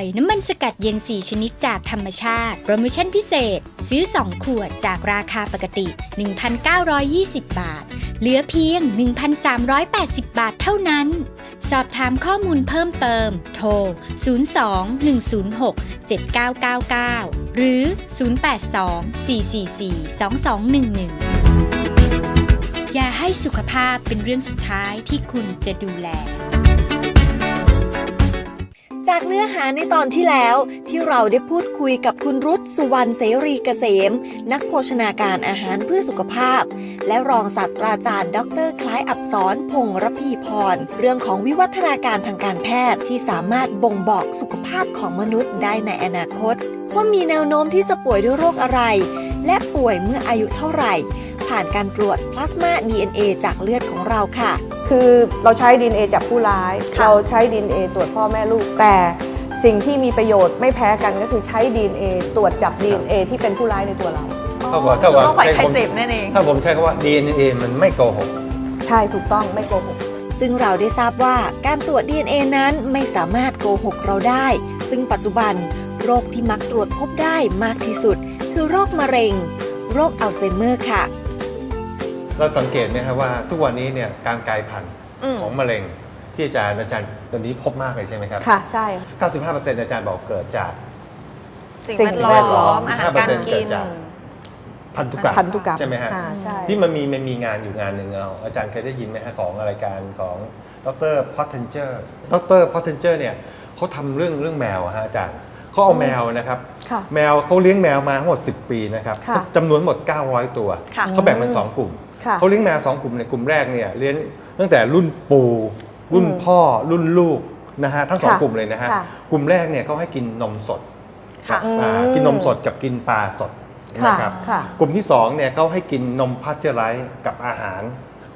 อยน้ำมันสกัดเย็น 4 ชนิดจากธรรมชาติ โปรโมชั่นพิเศษ ซื้อ 2 ขวดจากราคาปกติ 1,920 บาท เหลือเพียง 1,380 บาทเท่านั้น สอบถามข้อมูลเพิ่มเติม โทร 02-106-7999 หรือ 082-444-2211 อย่าให้สุขภาพเป็นเรื่องสุดท้ายที่คุณจะดูแล จากเนื้อหาในตอนที่แล้วที่เราได้พูดคุยกับคุณรุตสุวรรณเสรีเกษม นักโภชนาการอาหารเพื่อสุขภาพ และรองศาสตราจารย์ ดร คล้ายอับสรพงษ์ระพีพร เรื่องของวิวัฒนาการทางการแพทย์ที่สามารถบ่งบอกสุขภาพของมนุษย์ได้ในอนาคต ว่ามีแนวโน้มที่จะป่วยด้วยโรคอะไร และป่วยเมื่ออายุเท่าไหร่ ผ่านการตรวจพลาสมา DNA จากเลือดของเราค่ะ คือเราใช้ DNA จับผู้ร้าย ค่ะ เราใช้ DNA ตรวจพ่อแม่ลูก แต่สิ่งที่มีประโยชน์ไม่แพ้กันก็คือใช้ DNA ตรวจจับ DNA ที่เป็นผู้ร้ายในตัวเรา เท่ากับเท่ากับ โรคภัยใช้ไข้ผมเจ็บนั่นเอง ถ้าผมใช้คำว่า DNA มันไม่โกหก ใช่ถูกต้องไม่โกหก ซึ่งเราได้ทราบว่าการตรวจ DNA นั้นไม่สามารถโกหกเราได้ ซึ่งปัจจุบัน โรคที่มักตรวจพบได้มากที่สุด คือโรคมะเร็ง โรคอัลไซเมอร์ค่ะ เราสังเกตไหมครับว่าทุกวันนี้เนี่ยการกลายพันธุ์อืม ของมะเร็งที่อาจารย์อาจารย์ตอนนี้พบมากเลยใช่ไหมครับค่ะ ใช่ 95%อาจารย์บอกเกิดจาก สิ่งสิ่งแวดล้อแวดล้อม มอาหารการ5%กิเกินดจากพันธุกรรม พันธุกรรมใช่ไหมฮะ อ่าใช่ ที่มันมีมันมีงานอยู่งานหนึ่งเอาอาจารย์เคยได้ยินไหมฮะของรายการของดรพอตเทนเจอร์ดรพอตเทนเจอร์เนี่ยเขาทำเรื่องเรื่องแมวอะฮะอาจารย์เขาเอาแมวนะครับ ค่ะแมวเขาเลี้ยงแมวมาทั้งหมด 10 ปีนะครับค่ะจำนวนหมด 900 ตัว ค่ะ เขาแบ่งเป็นสองกลุ่มค่ะ เขาเลี้ยงแมวสองกลุ่มในยกลุ่มแรกเนี่ยเลี้ยงตั้งแต่รุ่นปู่รุ่นอืมพ่อรุ่นลูกนะฮะทั้งสองค่ะกลุ่มเลยนะฮะค่ะกลุ่มแรกเนี่ยเขาให้กินนมสดค่ะอ่าอืมกินนมสดกับกินปลาสดค่ะนะครับค่ะกลุ่มที่สองเนี่ยเขาให้กินนมพัชเจอร์ไรส์กับอาหาร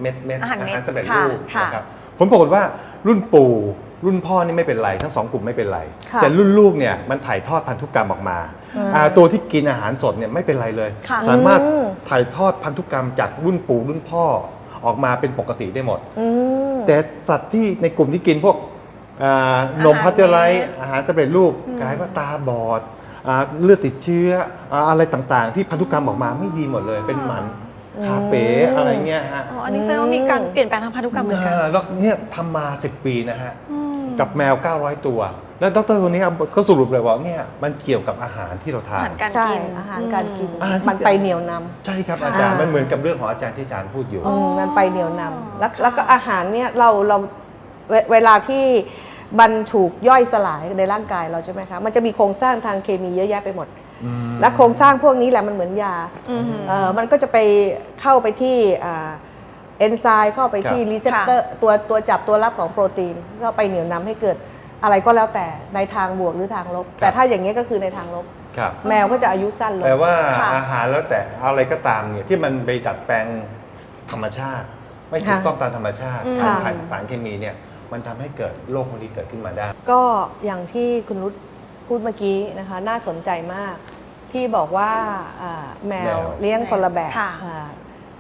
เม็ดเม็ดอาหารเม็ดสำเร็จค่ะรูปค่ะนะครับผลปรากฏว่ารุ่นปู่ รุ่นพ่อนี่ไม่เป็นไร ทั้งสองกลุ่มไม่เป็นไร ค่ะแต่รุ่นลูกเนี่ยมันถ่ายทอดพันธุกรรมออกมาอืมอ่าตัวที่กินอาหารสดเนี่ยไม่เป็นไรเลย ค่ะสามารถอืม ถ่ายทอดพันธุกรรมจากรุ่นปู่รุ่นพ่อออกมาเป็นปกติได้หมด อืม แต่สัตว์ที่ในกลุ่มที่กินพวกอ่านมอาหารพัชเจอร์ไรส์เม็ดอาหารสำเร็จรูปอืม กลายว่าตาบอดอ่าเลือดติดเชื้ออ่าอะไรต่างๆ ที่พันธุกรรมออกมาไม่ดีหมดเลยเป็นหมัน ขาเป๋อืมอะไรเงี้ยฮะอ๋ออันนี้แสดงว่ามีการเปลี่ยนแปลงทางพันธุกรรมเหมือนกันอ่าแล้วเนี่ยทำมา 10 ปีนะฮะอืมกับแมว 900 ตัว แล้วดรคนนี้ก็สรุปเลยว่าเนี่ยมันเกี่ยวกับอาหารที่เราทาอานหารการใช่กินอาหารการกินอาหารที่ มันไปเหนียวนำ ใช่ครับค่ะอาจารย์มันเหมือนกับเรื่องของอาจารย์ที่อาจารย์พูดอยู่ อืมมันไปเหนียวนำแล้วค่ะแล้วก็อาหารเนี่ยเราเราเวเวลาที่มันถูกย่อยสลายในร่างกายเราใช่ไหมคะ มันจะมีโครงสร้างทางเคมีเยอะแยะไปหมด และโครงสร้างพวกนี้แหละมันเหมือนยาอืมเอ่อมันก็จะไปเข้าไปที่อ่าเอนไซม์เข้าไปที่ครับรีเซพเตอร์ตัวตัวจับตัวรับของโปรตีน ก็ไปเหนี่ยวนำให้เกิดอะไรก็แล้วแต่ในทางบวกหรือทางลบ แต่ถ้าอย่างนี้ยก็คือในทางลบครับแมวก็จะอายุสั้นลงแปลว่าค่ะอาหารแล้วแต่อะไรก็ตามเนี่ยที่มันไปดัดแปลงธรรมชาติ ไม่ถูกค่ะต้องตามธรรมชาติอืมสารค่ะผ่านสารเคมีเนี่ยมันทำให้เกิดโรคพวกนี้เกิดขึ้นมาได้ ก็อย่างที่คุณรุตพูดเมื่อกี้นะคะ น่าสนใจมาก ที่บอกว่าอ่าแมแมววเลี้ยงคนละแบบค่ะอ่า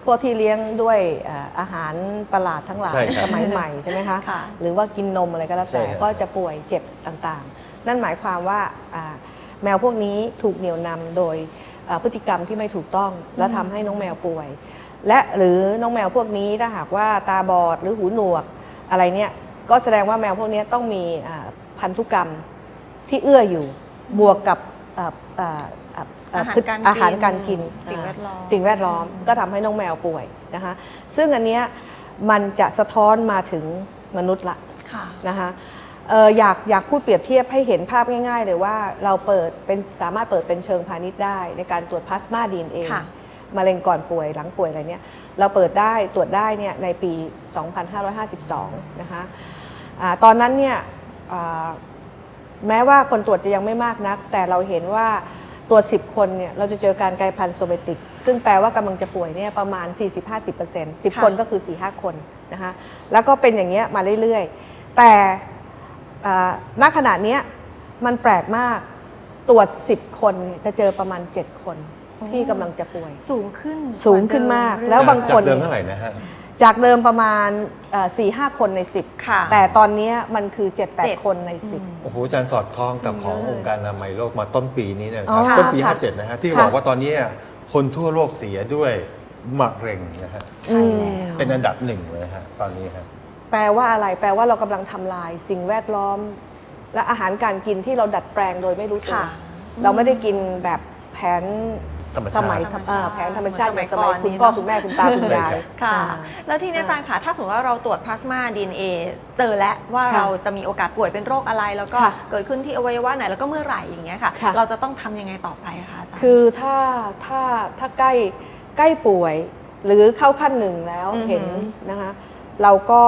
พวกที่เลี้ยงด้วยอ่าอาหารประหลาดทั้งหลายใช่ครับสมัยใหม่ใช่ไหมคะค่ะหรือว่ากินนมอะไรก็แล้วแต่ใช่ครับก็จะป่วยเจ็บต่างๆ นั่นหมายความว่าอ่าแมวพวกนี้ถูกเหนี่ยวนำโดยอ่าพฤติกรรมที่ไม่ถูกต้อง และทำให้น้องแมวป่วย และหรือน้องแมวพวกนี้ถ้าหากว่าตาบอดหรือหูหนวกอะไรเนี่ยก็แสดงว่าแมวพวกนี้ต้องมีอ่าพันธุกรรมที่เอื้ออยู่บวกกับ อ่าอ่าอ่าอาหารการกินอาหารการกิน สิ่งแวดล้อมสิ่งแวดล้อมก็ทำให้น้องแมวป่วยนะคะ ซึ่งอันเนี้ยมันจะสะท้อนมาถึงมนุษย์ละค่ะนะคะเอ่ออยากอยากพูดเปรียบเทียบให้เห็นภาพง่าย ๆ เลยว่าเราเปิดเป็นสามารถเปิดเป็นเชิงพาณิชย์ได้ ในการตรวจพลาสมาดีเอ็นเอค่ะมะเร็งก่อนป่วยหลังป่วยอะไรเนี่ยเราเปิดได้ตรวจได้เนี่ยในปี 2552 นะคะอาตอนนั้นเนี่ยอ่าแม้ว่าคนตรวจจะยังไม่มากนัก แต่เราเห็นว่า ตรวจ 10 คนเนี่ยเราจะเจอการกลายพันธุ์โซเมติก ซึ่งแปลว่ากำลังจะป่วยเนี่ยประมาณ 40-50% 10ค่ะคนก็คือ 4-5 คนนะคะแล้วก็เป็นอย่างเงี้ยมาเรื่อยๆ แต่อ่าณขณะเนี้ยมันแปลกมากตรวจ 10 คนเนี่ยจะเจอประมาณ 7 คนที่กำลังจะป่วย สูงขึ้นสูงขึ้นมากกเดิแล้วบางจากเดิมเท่าไหร่นะฮะ จากเดิมประมาณ4ี่ห้าคนใน10ค่ะแต่ตอนเนี้ยมันคือ 7 เจ็ด 8 คนในอืมโอ้โหอาจารย์สอดคล้องกับขององค์การอนามัยโลกมาต้นปีนี้เนยนะคอ๋รับอต้นปี ค่ะ57 นะฮะ ที่ค่ะ บอกว่าตอนนี้คนทั่วโลกเสียด้วยมะเร็งนะฮะ ใช่แล้ว เป็นอันดับหนึ่งเลยฮะ ตอนนี้ครับ10แปลว่าอะไร แปลว่าเรากำลังทำลายสิ่งแวดล้อม และอาหารการกินที่เราดัดแปลงโดยไม่รู้ตัวค่ะ เราไม่ได้กินแบบแผน ธรรมสชาติ มัยธรรมชาติเอ่อแผนธรรมชาติสมัยสมัยก่อนคุณนี้พ่อเนอะคุณแม่คุณตาคุณยาย ค่ะอ่าแล้วทีนี้อาจารย์คะถ้าสมมติว่าเราตรวจพลาสมา DNA เจอแล้วว่าค่ะเราจะมีโอกาสป่วยเป็นโรคอะไร แล้วก็ค่ะเกิดขึ้นที่อวัยวะไหนแล้วก็เมื่อไหร่อย่างเงี้ยค่ะ ค่ะ เราจะต้องทำยังไงต่อไปคะอาจารย์ คือถ้าถ้าถ้าใกล้ใกล้ป่วย หรือเข้าขั้นหนึ่งแล้วอือหือ เห็นนะคะ เราก็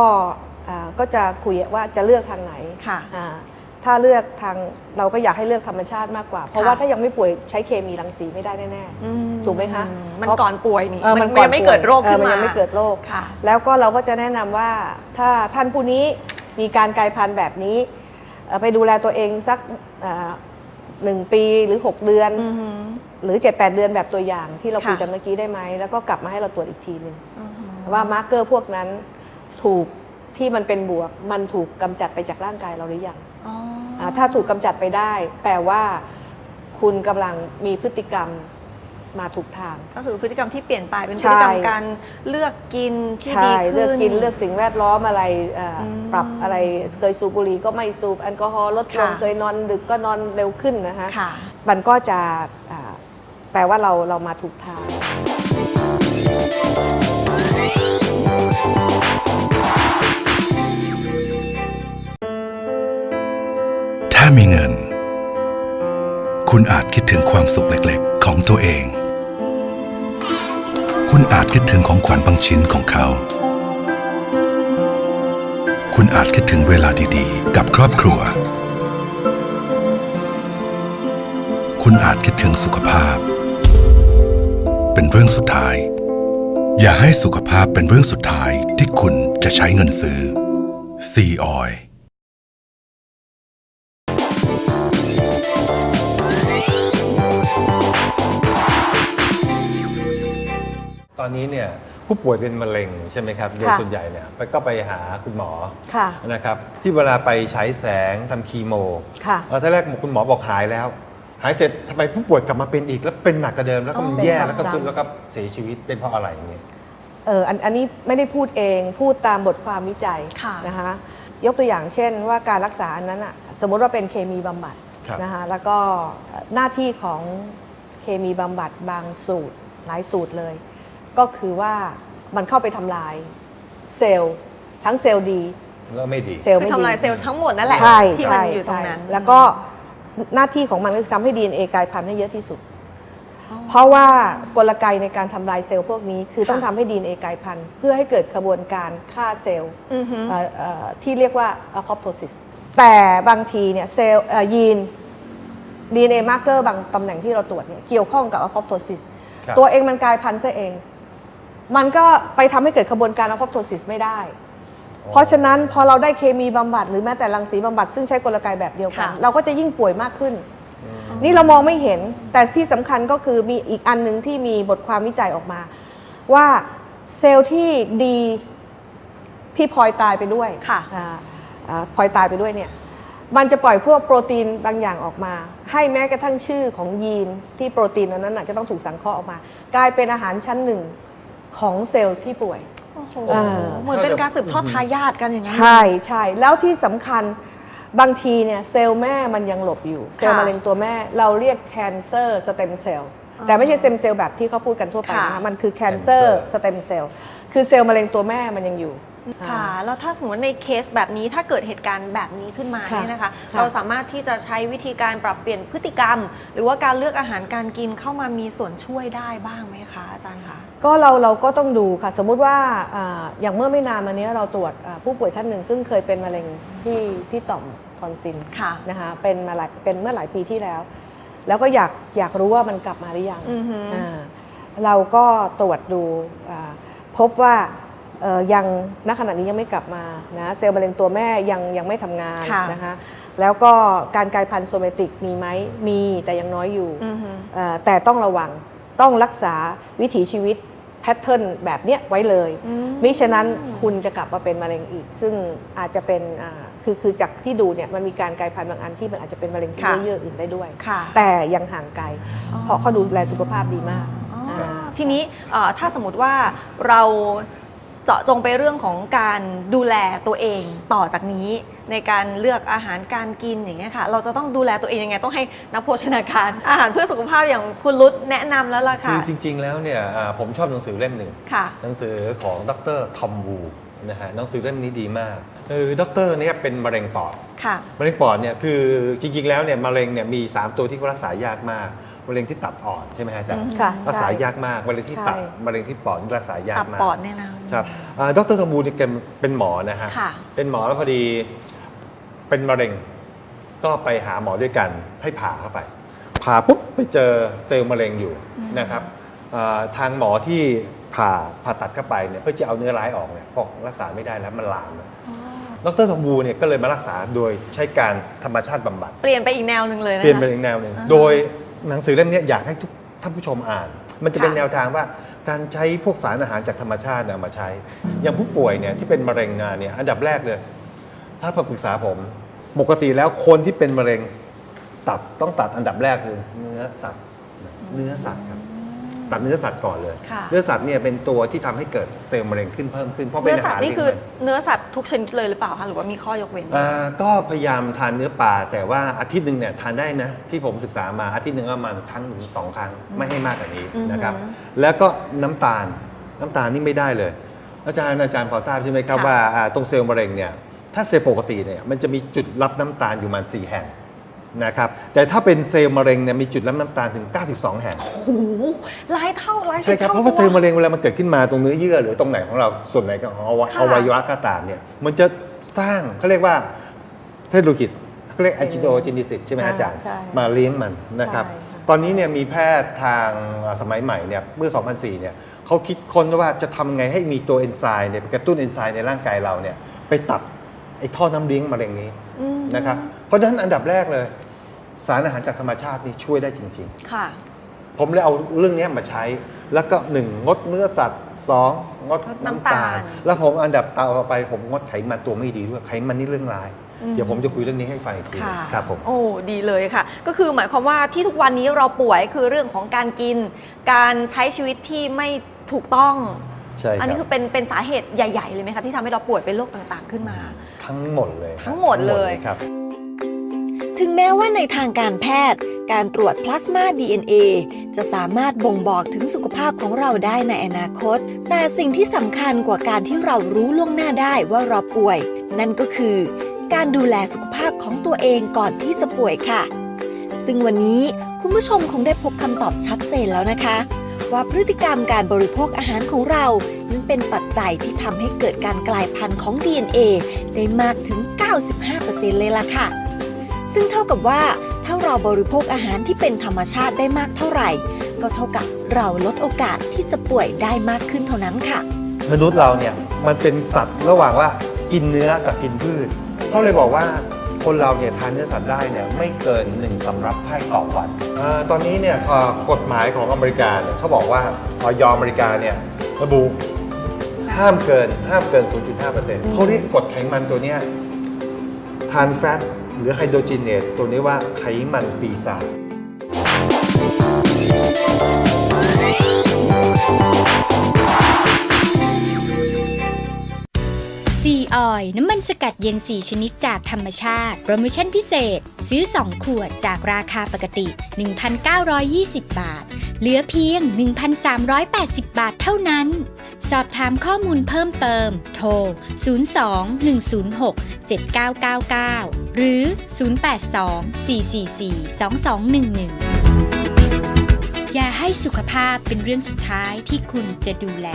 อ่าก็จะคุยว่าจะเลือกทางไหนค่ะ อ่า ถ้าเลือกทางเราก็อยากให้เลือกธรรมชาติมากกว่า เพราะค่ะว่าถ้ายังไม่ป่วยใช้เคมีรังสีไม่ได้แน่อืถูกไหมคะมันเพราะก่อนป่วยนี่ๆเออมันก่อยังไม่เกิดโรคขึ้นเออมายังไม่เกิดโรคค่ะแล้วก็เราก็จะแนะนำว่าถ้าท่านผู้นี้มีการกลายพันธุ์แบบนี้เอ่อไปดูแลตัวเองสักอ่าหนึ่งปีหรือ 6 เดือนอือหือหรือ7-8เดือนแบบตัวอย่างที่เราค่ะคุยกันเมื่อกี้ได้ไหม แล้วก็กลับมาให้เราตรวจอีกทีหนึ่งอือหือว่ามาร์กเกอร์พวกนั้นถูกที่มันเป็นบวก มันถูกกำจัดไปจากร่างกายเราหรือยังอ๋ออา ถ้าถูกกำจัดไปได้ แปลว่า คุณกำลังมีพฤติกรรมมาถูกทาง ก็คือพฤติกรรมที่เปลี่ยนไปเป็นพใช่ฤติกรรมการเลือกกินที่ดีใช่ขึ้น เลือกกินเลือกสิ่งแวดล้อมอะไรเอ่ออมปรับอะไรเคยสูบบุหรี่ก็ไม่สูบแอลกอฮอล์ลดลงค่ะ เคยนอนดึกก็นอนเร็วขึ้นนะคะ ค่ะ มันก็จะอ่าแปลว่าเราเรามาถูกทาง คุณอาจคิดถึงความสุขเล็กๆ ของตัวเอง คุณอาจคิดถึงของขวัญบางชิ้นของเขา คุณอาจคิดถึงเวลาดีๆ กับครอบครัว คุณอาจคิดถึงสุขภาพ เป็นเรื่องสุดท้าย อย่าให้สุขภาพเป็นเรื่องสุดท้ายที่คุณจะใช้เงินซื้อซีออย อนนี้เนี่ยผู้ป่วยเป็นมะเร็งใช่ไหมครับโดยส่วนใหญ่เนี่ยไปก็ไปหาคุณหมอค่ะนะครับที่เวลาไปฉายแสงทำคีโมค่ะเออทีแรกคุณหมอบอกหายแล้ว หายเสร็จทำไมผู้ป่วยกลับมาเป็นอีกแล้วเป็นหนักกว่าเดิมแล้วก็มันอ๋อแย่เป็นแล้วก็ซ้ำสุดแล้วก็เสียชีวิตเป็นเพราะอะไรอย่างเงี้ยเอออันอันนี้ไม่ได้พูดเองพูดตามบทความวิจัยค่ะนะคะยกตัวอย่างเช่นว่าการรักษาอันนั้นอะสมมติว่าเป็นเคมีบำบัดครับนะคะแล้วก็หน้าที่ของเคมีบำบัดบางสูตรหลายสูตรเลย ก็คือว่ามันเข้าไปทำลายเซลล์ทั้งเซลล์ดีแล้วไม่ดี เซลล์คือไม่ดีทำลายเซลล์ทั้งหมดนั่นแหละ ใช่ที่มันใช่อยู่ตรงนั้น ใช่แล้วก็หน้าที่ของมันก็คือทำให้ DNA กลายพันธุ์ให้เยอะที่สุด เพราะว่ากลไกในการทำลายเซลล์พวกนี้ คือต้องทำให้ DNA กลายพันธุ์เพื่อให้เกิดกระบวนการฆ่าเซลล์ อือหือเอ่อเอ่อที่เรียกว่า apoptosis แต่บางทีเนี่ยเซลล์เอ่อยีน DNA marker บางตำแหน่งที่เราตรวจเนี่ยเกี่ยวข้องกับ apoptosis ครับ ตัวเองมันกลายพันธุ์ซะเอง มันก็ไปทำให้เกิดกระบวนการ apoptosis ไม่ได้ เพราะฉะนั้นพอเราได้เคมีบำบัดหรือแม้แต่รังสีบำบัดซึ่งใช้กลไกแบบเดียวกัน ค่ะ เราก็จะยิ่งป่วยมากขึ้นนี่เรามองไม่เห็นแต่ที่สำคัญก็คือมีอีกอันหนึ่งที่มีบทความวิจัยออกมา ว่าเซลล์ที่ดีที่พลอยตายไปด้วยค่ะ อ่าอ่าพลอยตายไปด้วยเนี่ยมันจะปล่อยพวกโปรตีนบางอย่างออกมา ให้แม้กระทั่งชื่อของยีนที่โปรตีนนั้นน่ะจะต้องถูกสังเคราะห์ออกมา กลายเป็นอาหารชั้นหนึ่ง ของเซลล์ที่ป่วย โอ้โหเออเหมือนเป็นการสืบทอดทายาทกันอย่างนั้น ใช่ใช่แล้วที่สำคัญบางทีเนี่ยเซลล์แม่มันยังหลบอยู่ เซลล์ค่ะมะเร็งตัวแม่เราเรียก cancer stem cell อ๋อแต่ไม่ใช่ stem cell แบบที่เขาพูดกันทั่วไปค่ะนะคะมันคือ cancer Cancer stem cell คือเซลล์มะเร็งตัวแม่มันยังอยู่ ค่ะ แล้วถ้าสมมติในเคสแบบนี้ถ้าเกิดเหตุการณ์แบบนี้ขึ้นมาค่ะเนี่ยนะคะ ค่ะ เราสามารถที่จะใช้วิธีการปรับเปลี่ยนพฤติกรรม หรือว่าการเลือกอาหารการกินเข้ามามีส่วนช่วยได้บ้างไหมคะอาจารย์คะ ก็เราเราก็ต้องดูค่ะ สมมุติว่าอ่าอย่างเมื่อไม่นานมานี้เราตรวจอ่าผู้ป่วยท่านหนึ่ง ซึ่งเคยเป็นมะเร็งที่ที่ต่อมทอนซิลค่ะ นะคะเป็นมาหลายเป็นเมื่อหลายปีที่แล้ว แล้วก็อยากอยากรู้ว่ามันกลับมาหรือยังอือหืออ่าเราก็ตรวจดูอ่าพบว่าเอ่อยังณขณะนี้ยังไม่กลับมานะเซลล์มะเร็งตัวแม่ยังยังไม่ทำงานค่ะ นะคะแล้วก็การกลายพันธุ์โซเมติกมีไหมมีแต่ยังน้อยอยู่ อือหือเอ่อแต่ต้องระวัง ต้องรักษาวิถีชีวิตพทเทิร์นแบบเนี้ยไว้เลยอืมมิฉะนั้นคุณจะกลับมาเป็นมะเร็งอีก ซึ่งอาจจะเป็นอ่าคือคือจากที่ดูเนี่ยมันมีการกลายพันธุ์บางอันที่มันอาจจะเป็นมะเร็งที่ค่ะเยื่ออื่นได้ด้วยค่ะแต่ยังห่างไกลอ๋อเพราะเขาดูแลสุขภาพดีมากอ๋ออ่าทีนี้เอ่อถ้าสมมติว่าเราเจาะจงไปเรื่องของการดูแลตัวเองต่อจากนี้ ในการเลือกอาหารการกินอย่างเงี้ยค่ะ เราจะต้องดูแลตัวเองยังไงต้องให้นักโภชนาการ อาหารเพื่อสุขภาพอย่างคุณรุตแนะนำแล้วล่ะคืค่ะอจริง ๆ แล้วเนี่ยอ่าผมชอบหนังสือเล่มหนึ่ง ค่ะ หนังสือของดรทอมวูนะฮะหนังสือเล่มนี้ดีมากคือดรเนี่ยเป็นมะเร็งปอดค่ะ มะเร็งปอดเนี่ยคือจริงๆแล้วเนี่ยมะเร็งเนี่ยมี 3 ตัวที่เขารักษายากมากมะเร็งที่ตับอ่อนใช่ไหมฮะอาจารย์อืมค่ะรักษาใช่ ยากมากมะเร็งที่ตับใช่ มะเร็งที่ปอดนี่รักษายากตับมากปอดเนี่ยนะ ครับอ่าดรทอมวูเนี่ยแกเป็นหมอนะฮะค่ะ เป็นหมอแล้วพอดี เป็นมะเร็ง ก็ไปหาหมอด้วยกันให้ผ่าเข้าไป ผ่าปุ๊บไปเจอเซลล์มะเร็งอยู่นะครับอ่าทางหมอที่ผ่าผ่าตัดเข้าไปเนี่ยเพื่อจะเอาเนื้อร้ายออกเนี่ยบอกรักษาไม่ได้แล้วมันลามแล้วดรทอมวูเนี่ยก็เลยมารักษาโดยใช้การธรรมชาติบำบัด เปลี่ยนไปอีกแนวหนึ่งเลยนะคะเปลี่ยนไปอีกแนวหนึ่งอ่าโดยหนังสือเล่มเนี้ยอยากให้ทุกท่านผู้ชมอ่าน มันจะเป็นค่ะแนวทางว่าการใช้พวกสารอาหารจากธรรมชาติเนี่ยเอามาใช้ อย่างผู้ป่วยเนี่ยที่เป็นมะเร็งนาเนี่ยอันดับแรกเลย ถ้ามาปรึกษาผม ปกติแล้วคนที่เป็นมะเร็งตัดต้องตัดอันดับแรกคือเนื้อสัตว์ เนื้อสัตว์ครับ ตัดเนื้อสัตว์ก่อนเลย ค่ะ เนื้อสัตว์เนี่ยเป็นตัวที่ทำให้เกิดเซลล์มะเร็งขึ้นเพิ่มขึ้นเพราะเป็นเนื้ออาสัตหารว์นี่เลี้ยงคือมันเนื้อสัตว์ทุกชนิดเลยหรือเปล่าคะหรือว่ามีข้อยกเว้น อ่าก็พยายามทานเนื้อปลาแต่ว่าอาทิตย์หนึ่งเนี่ยทานได้นะ ที่ผมศึกษามาอาทิตย์หนึ่งประมาณครั้งหนึ่งสองครั้งไม่ให้มากกว่านี้อือหือนะครับแล้วก็น้ำตาลน้ำตาลนี่ไม่ได้เลย อาจารย์อาจารย์พอทราบใช่ไหมครับว่าอ่าตรงเซลล์มะเร็งเนี่ย ถ้าเซลล์ปกติเนี่ยมันจะมีจุดรับน้ำตาลอยู่ประมาณ4แห่งนะครับแต่ถ้าเป็นเซลล์มะเร็งเนี่ยมีจุดรับน้ำตาลถึง 92 แห่งโอ้โหหลายเท่าหลายสิใช่บครับเท่าเพราะว่าตัเซลล์มะเร็งเวลามันเกิดขึ้นมาตรงเนื้อเยื่อหรือตรงไหนของเราส่วนไหนของอวัยค่ะอวัยวะก็ตามเนี่ยมันจะสร้างเขาเรียกว่าเซลลูคิดเขาเรียกแอนจิโดจินิสิตใช่ไหมฮะอาจารย์ใช่มาเลี้ยงมันนะครับใช่ค่ะตอนนี้เนี่ยมีแพทย์ทางสมัยใหม่เนี่ยเมื่อ 2004 เนี่ยเขาคิดค้นว่าจะทำไงให้มีตัวเอนไซม์เนี่ยไปกระตุ้นเอนไซม์ในร่างกายเราเนี่ยไปตัด ไอ้ท่อน้ำเลี้ยงมะเร็งนี้อืมนะครับเพราะฉะนั้นอันดับแรกเลย สารอาหารจากธรรมชาตินี่ช่วยได้จริงๆค่ะผมเลยเอาเรื่องเนี้ยมาใช้ แล้วก็หนึ่งงดเนื้อสัตว์สองงดงดน้ำน้ำตาตาล ล แล้วผมอันดับต่อไปผมงดไขมันตัวไม่ดีด้วยไขมันนี่เรื่องร้ายอืมเดี๋ยวผมจะคุยเรื่องนี้ให้ฟังอีกทีค่ะครับผม โอ้ดีเลยค่ะ ก็คือหมายความว่าที่ทุกวันนี้เราป่วยคือเรื่องของการกิน การใช้ชีวิตที่ไม่ถูกต้อง ใช่คอันรันี้บคือเป็นเป็นสาเหตุใหญ่ๆเลยไหมคะที่ทำให้เราป่วยเป็นโรคต่างๆขึ้นมา ทั้งหมดเลยครับทั้งหมดเลย ครับ ถึงแม้ว่าในทางการแพทย์ การตรวจพลาสมา DNA จะสามารถบ่งบอกถึงสุขภาพของเราได้ในอนาคต แต่สิ่งที่สำคัญกว่าการที่เรารู้ล่วงหน้าได้ว่าเราป่วย นั่นก็คือ การดูแลสุขภาพของตัวเองก่อนที่จะป่วยค่ะ ซึ่งวันนี้คุณผู้ชมคงได้พบคำตอบชัดเจนแล้วนะคะ ว่าพฤติกรรมการบริโภคอาหารของเรานั้นเป็นปัจจัยที่ทำให้เกิดการกลายพันธุ์ของ DNA ได้มากถึง 95%เลยล่ะค่ะ ซึ่งเท่ากับว่าถ้าเราบริโภคอาหารที่เป็นธรรมชาติได้มากเท่าไหร่ ก็เท่ากับเราลดโอกาสที่จะป่วยได้มากขึ้นเท่านั้นค่ะ มนุษย์เราเนี่ยมันเป็นสัตว์ระหว่างว่ากินเนื้อกับกินพืชเขาเลยบอกว่า คนเราเนี่ยทานเนื้อสัตว์ได้เนี่ยไม่เกินหนึ่งสำรับไพ่ต่อวันอาตอนนี้เนี่ยเอ่อกฎหมายของอเมริกาเนี่ยเขาบอกว่าออยอเมริกาเนี่ยระบุห้ามเกินห้ามเกิน 0.5%เขาเรียกกฎไขมันตัวเนี้ยทานแฟตหรือไฮโดรเจนเนตตัวนี้ว่าไขมันปีศาจ อย น้ำมันสกัดเย็น 4 ชนิดจากธรรมชาติ โปรโมชั่นพิเศษ ซื้อ 2 ขวดจากราคาปกติ 1,920 บาท เหลือเพียง 1,380 บาทเท่านั้น สอบถามข้อมูลเพิ่มเติม โทร 02-106-7999 หรือ 082-444-2211 อย่าให้สุขภาพเป็นเรื่องสุดท้ายที่คุณจะดูแล